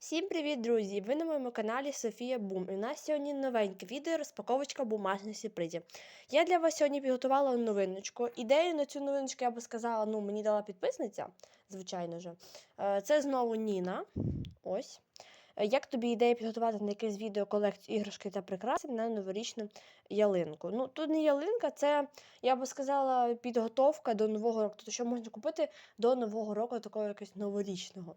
Всім привіт, друзі! Ви на моєму каналі Софія Бум. І у нас сьогодні новеньке відео розпаковочка бумажних сюрпризів. Я для вас сьогодні підготувала новиночку. Ідею на цю новиночку я би сказала, ну, мені дала підписниця, звичайно ж. Е, Це знову Ніна. Ось. Е, Як тобі ідея підготувати на якесь відео колекцію іграшки та прикраси на новорічну ялинку? Ну, тут не ялинка, це, я би сказала, підготовка до нового року. Тобто, що можна купити до нового року такого якогось новорічного.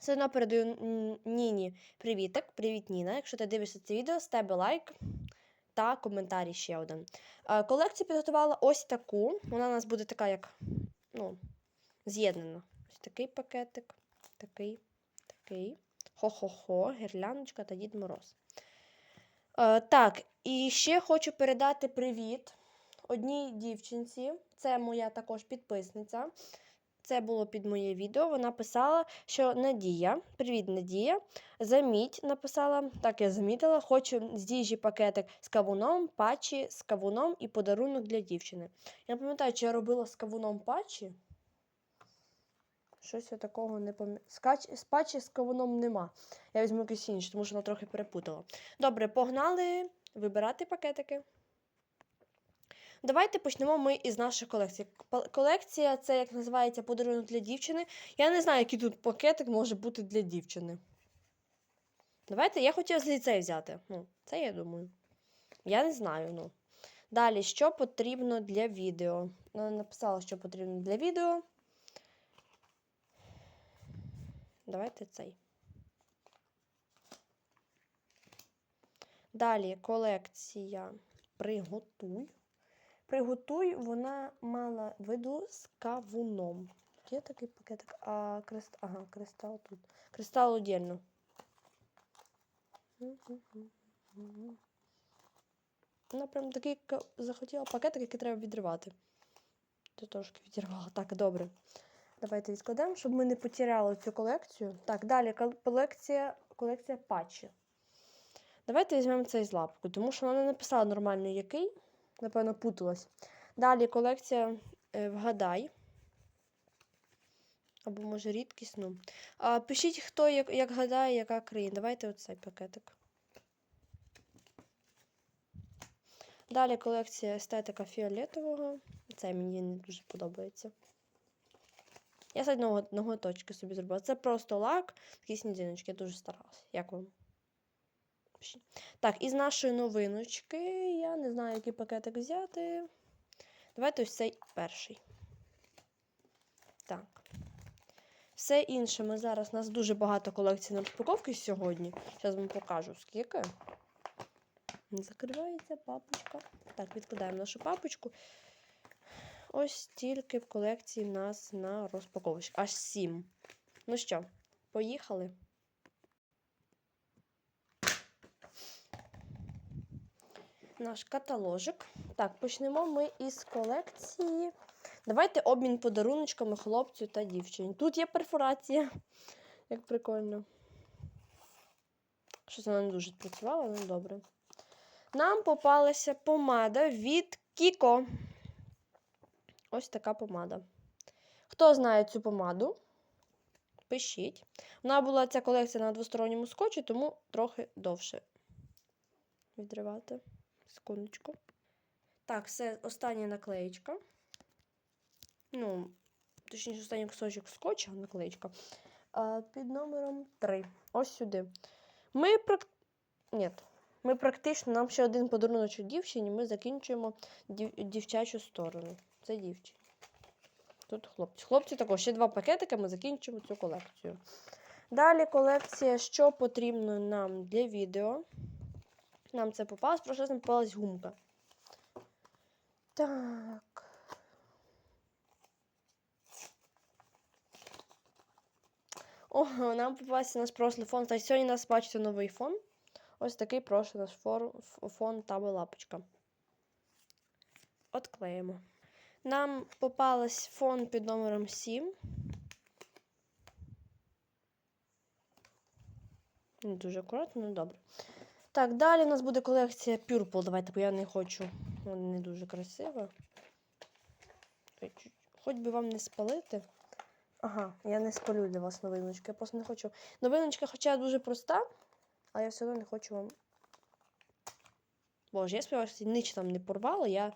Все одно передаю Ніні привіток. Привіт, Ніна. Якщо ти дивишся це відео, з лайк та коментарі ще один. Е, Колекцію підготувала ось таку. Вона у нас буде така, як ну, з'єднана. Ось такий пакетик, такий, такий. Хо-хо-хо, гірляндочка та Дід Мороз. Е, так, і ще хочу передати привіт одній дівчинці. Це моя також підписниця. Це було під моє відео. Вона писала, що Надія, привіт, Надія. Заміть, написала, так я замітила, хочу з їжі пакетик з кавуном, патчі з кавуном і подарунок для дівчини. Я пам'ятаю, чи я робила з кавуном патчі. Щось я такого не пам'ятаю. З патчі з кавуном нема. Я візьму якийсь інший, тому що вона трохи перепутала. Добре, погнали вибирати пакетики. Давайте почнемо ми із нашої колекції. Пал- Колекція це, як називається, подарунок для дівчини. Я не знаю, який тут пакетик може бути для дівчини. Давайте, я хотіла з ліцей взяти. Ну, це я думаю. Я не знаю, ну. Далі, що потрібно для відео? Вона написала, що потрібно для відео. Давайте цей. Далі колекція Приготуй. Приготуй, вона мала виду з кавуном. Є такий пакетик, а крест... ага, кристал тут. Кристал отдельно. Вона прям такий захотіла пакетик, який треба відривати. Ти трошки відірвала. Так, добре. Давайте відкладемо, щоб ми не потеряли цю колекцію. Так, далі колекція, колекція патчі. Давайте візьмемо цей з лапку, тому що вона написала нормально який. Напевно, путалась. Далі колекція е, Вгадай. Або, може, рідкісну. А, пишіть, хто як, як гадає, яка країна. Давайте оцей пакетик. Далі колекція естетика фіолетового. Цей мені не дуже подобається. Я з ноготочки собі зробила. Це просто лак, такі сніжиночки. Я дуже старалася. Як вам? Так, із нашої новиночки. Я не знаю, який пакетик взяти. Давайте ось цей перший. Так. Все інше ми зараз. У нас дуже багато колекцій на розпаковки сьогодні. Зараз вам покажу, скільки. Закривається папочка. Так, відкладаємо нашу папочку. Ось тільки в колекції в нас на розпаковочку. Аж сім. Ну що, поїхали? Наш каталожик. Так, почнемо ми із колекції. Давайте обмін подаруночками хлопцю та дівчині. Тут є перфорація. Як прикольно. Щось вона не дуже спрацювала, ну добре. Нам попалася помада від Кіко. Ось така помада. Хто знає цю помаду? Пишіть. Вона була ця колекція на двосторонньому скотчі, тому трохи довше відривати. Секундочку. Так, все, остання наклеєчка. Ну, точніше, останній кусочок скотча, наклеєчка. А, під номером 3. Ось сюди. Ми прак... Ні. Ми практично, нам ще один подарунок дівчині, ми закінчуємо дів... дівчачу сторону. Це дівчині. Тут хлопці. Хлопці також ще два пакетики, ми закінчимо цю колекцію. Далі колекція, що потрібно нам для відео. Нам це попалось, просто нам попалась гумка. Так. О, нам попався наш прошлий фон. Та сьогодні у нас бачите новий фон. Ось такий прошлий наш фон та лапочка. Отклеїмо. Нам попалась фон під номером 7. Не дуже акуратно, ну добре. Так, далі у нас буде колекція Purple. Давайте, бо я не хочу. Вона не дуже красива. Хоч би вам не спалити. Ага, я не спалю для вас новиночки. Я просто не хочу. Новиночка, хоча дуже проста, але я все одно не хочу вам. Боже, я сподіваюся, ніч там не порвала. Я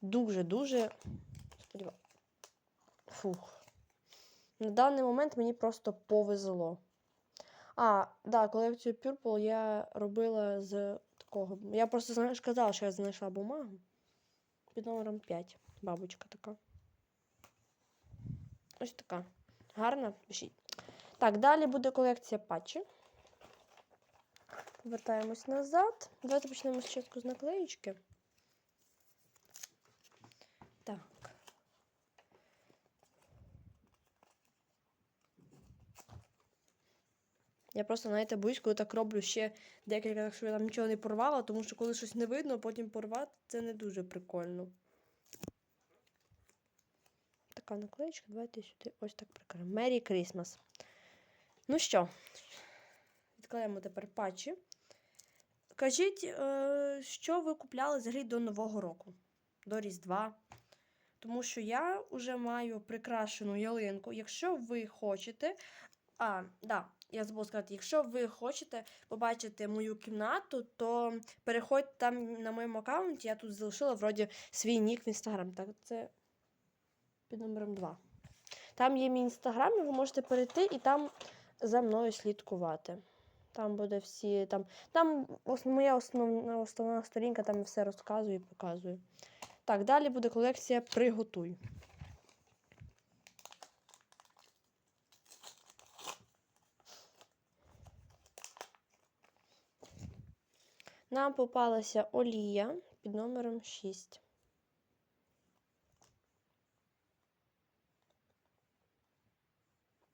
дуже-дуже сподіваюся. Фух. На даний момент мені просто повезло. А, да, колекцію Purple я робила з такого. Я просто знаєш, казала, що я знайшла бумагу. Під номером 5. Бабочка така. Ось така. Гарна. Так, далі буде колекція патчі. Повертаємось назад. Давайте почнемо спочатку з наклеїчки. Так. Я просто, знаєте, боюсь, коли так роблю ще декілька, разів, щоб я там нічого не порвала, тому що коли щось не видно, потім порвати це не дуже прикольно. Така наклеєчка, давайте сюди ось так прикриємо. Merry Christmas. Ну що, відкладаємо тепер патчі. Кажіть, е, що ви купляли взагалі до Нового року, до Різдва. Тому що я вже маю прикрашену ялинку. Якщо ви хочете. А, да, я забула сказати, якщо ви хочете побачити мою кімнату, то переходьте там на моєму аккаунті. Я тут залишила вроді свій нік в інстаграм. Так, це під номером 2. Там є мій інстаграм, і ви можете перейти і там за мною слідкувати. Там буде всі. Там, там моя основна, основна сторінка, там все розказую і показую. Так, далі буде колекція Приготуй. Нам попалася олія під номером 6.